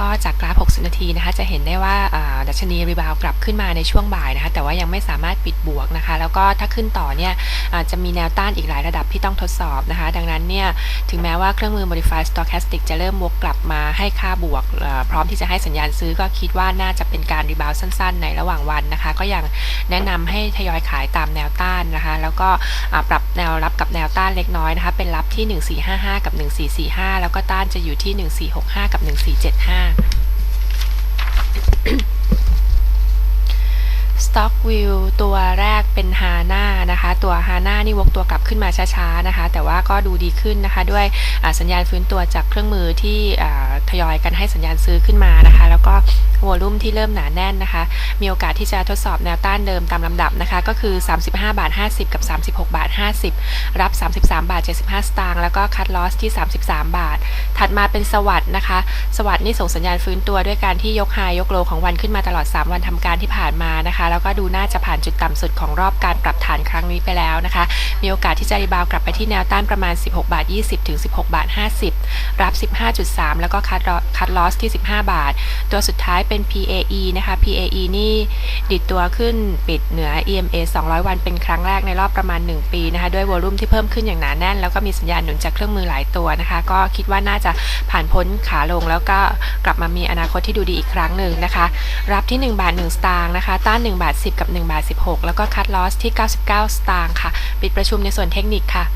ก็จากกราฟ 60 นาทีนะคะจะเห็นได้ว่าดัชนีรีบาวกลับขึ้นมาในช่วงบ่ายนะคะแต่ว่ายังไม่สามารถปิดบวกนะคะ แล้วก็ถ้าขึ้นต่อเนี่ยอาจจะมีแนวต้านอีกหลายระดับที่ต้องทดสอบนะคะ ดังนั้นเนี่ยถึงแม้ว่าเครื่องมือ Modify Stochastic จะเริ่มวกกลับมาให้ค่าบวก พร้อมที่จะให้สัญญาณซื้อก็คิดว่าน่าจะเป็นการรีบาวสั้นๆ ในระหว่างวันนะคะ ก็ยังแนะนำให้ทยอยขายตามแนวต้านนะคะ แล้วก็ปรับแนวรับกับแนวต้านเล็กน้อยนะคะ เป็นรับที่ 1455 กับ 1445 แล้วก็ต้านจะอยู่ที่ 1465 กับ 1475 Stock View ตัวแรกเป็น HANA นะคะ ตัว HANA นี่วกตัวกลับขึ้นมาช้าๆนะคะ แต่ว่าก็ดูดีขึ้นนะคะด้วยสัญญาณฟื้นตัวจากเครื่องมือที่ทยอยกันให้สัญญาณซื้อขึ้นมานะคะ แล้วก็วอลุ่มที่เริ่มหนาแน่นนะคะ มีโอกาสที่จะทดสอบแนวต้านเดิมตามลำดับนะคะ ก็คือ 35 บาท 50 กับ 36 บาท 50 รับ 33 บาท 75 สตางค์แล้วก็คัดลอสที่ 33 บาทถัดมาเป็นสวัสด์นะคะ สวัสด์นี่ส่งสัญญาณฟื้นตัวด้วยการที่ยกไฮยกโลของวันขึ้นมาตลอด 3 วันทำการที่ผ่านมานะคะ แล้วก็ดูน่าจะผ่านจุดต่ำสุดของรอบการปรับฐานครั้งนี้ไปแล้วนะคะ มีโอกาสที่จะรีบาวกลับไปที่แนวต้านประมาณ 16 บาท 20 ถึง 16 บาท 50 รับ 15.3 แล้วก็คัดคัดลอสที่ 15 บาท ตัวสุดท้ายเป็น PAE นะคะ PAE นี่ดิดตัวขึ้นปิดเหนือ EMA 200 วันเป็นครั้งแรกในรอบประมาณ 1 ปีนะคะ ด้วยวอลุ่มที่เพิ่มขึ้นอย่างหนาแน่น แล้วก็มีสัญญาณหนุนจากเครื่องมือหลายตัวนะคะ ก็คิดว่าน่าจะผ่านพ้นขาลง แล้วก็กลับมามีอนาคตที่ดูดีอีกครั้งหนึ่งนะคะ รับที่ 1 บาท 1 สตางค์นะคะ ต้าน 1 บาท 10 กับ 1 บาท 16 แล้วก็คัดลอสที่ 99 สตางค์ค่ะ ปิดประชุมในส่วนเทคนิคค่ะ